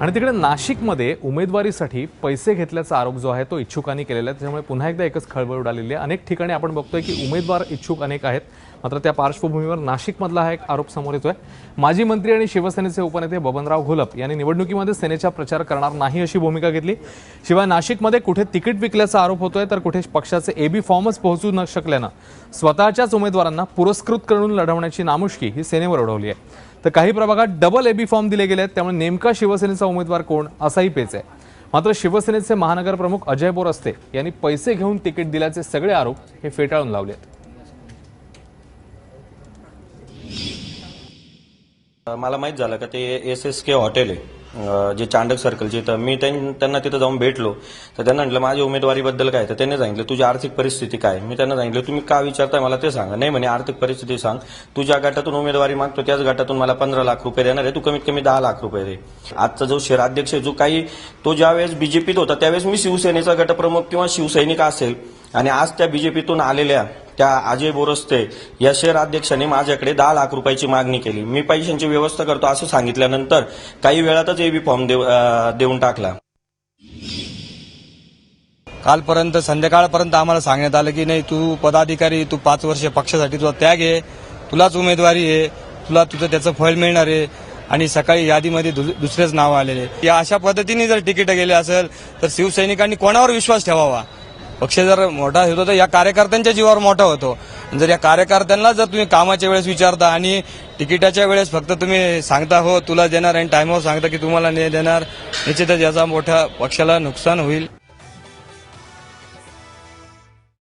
आणि तिकडे नाशिकमध्ये उमेदवारीसाठी पैसे घेतल्याचा आरोप जो आहे तो इच्छुकांनी केलेला आहे. त्याच्यामुळे पुन्हा एकदा एकच खळबळ उडालेली आहे. अनेक ठिकाणी आपण बघतोय की उमेदवार इच्छुक अनेक आहेत. मात्र त्या पार्श्वभूमीवर नाशिकमधला हा एक आरोप समोर येतोय. माजी मंत्री आणि शिवसेनेचे उपनेते बबनराव घोलप यांनी निवडणुकीमध्ये सेनेचा प्रचार करणार नाही अशी भूमिका घेतली. शिवाय नाशिकमध्ये कुठे तिकीट विकल्याचा आरोप होतोय तर कुठे पक्षाचे एबी फॉर्मच पोहोचू न शकल्यानं स्वतःच्याच उमेदवारांना पुरस्कृत करून लढवण्याची नामुष्की ही सेनेवर ओढवली आहे. तर काही प्रभागात डबल एबी फॉर्म दिले गेले आहेत त्यामुळे नेमका शिवसेनेचा उमेदवार कोण? असाही पेच आहे. मात्र शिवसेनेचे महानगर प्रमुख अजय बोरस्ते यांनी पैसे घेऊन तिकीट दिल्याचे सगळे आरोप हे फेटाळून लावले आहेत मला माहीत झालं का ते एस एस के हॉटेल आहे. जे चांडक सर्कलचे तर मी त्यांना तिथं जाऊन भेटलो. तर त्यांना म्हटलं माझ्या उमेदवारीबद्दल काय तर त्यांनी सांगितलं तुझी आर्थिक परिस्थिती काय मी त्यांना सांगितलं तुम्ही का विचारताय मला ते सांगा. नाही म्हणे आर्थिक परिस्थिती सांग. तू ज्या गटातून उमेदवारी मागतो त्याच गटातून मला पंधरा लाख रुपये देणार आहे. तू कमीत कमी दहा लाख रुपये दे. आजचा जो शहराध्यक्ष आहे जो काही तो ज्यावेळेस बीजेपीत होता त्यावेळेस मी शिवसेनेचा गटप्रमुख किंवा शिवसैनिक असेल. आणि आज त्या बीजेपीतून आलेल्या त्या अजय बोरस्ते या शहर अध्यक्षांनी माझ्याकडे दहा लाख रुपयाची मागणी केली. मी पैशांची व्यवस्था करतो असं सांगितल्यानंतर काही वेळातच एबी फॉर्म देऊ- देऊन टाकला. कालपर्यंत संध्याकाळपर्यंत आम्हाला सांगण्यात आलं की नाही तू पदाधिकारी तू पाच वर्ष पक्षासाठी तुझा त्याग आहे तुलाच उमेदवारी आहे तुला तुझं त्याचं फळ मिळणार आहे आणि सकाळी यादीमध्ये दुसरेच नाव आलेले या अशा पद्धतीने जर तिकीट गेले असेल तर शिवसैनिकांनी कोणावर विश्वास ठेवावा? पक्ष जर मोठा होतो तर या कार्यकर्त्यांच्या जीवावर मोठा होतो. जर या कार्यकर्त्यांना जर तुम्ही कामाच्या वेळेस विचारता आणि तिकिटाच्या वेळेस फक्त तुम्ही सांगता हो तुला देणार आणि टायमावर सांगता की तुम्हाला नाही देणार निश्चितच याचा मोठ्या पक्षाला नुकसान होईल.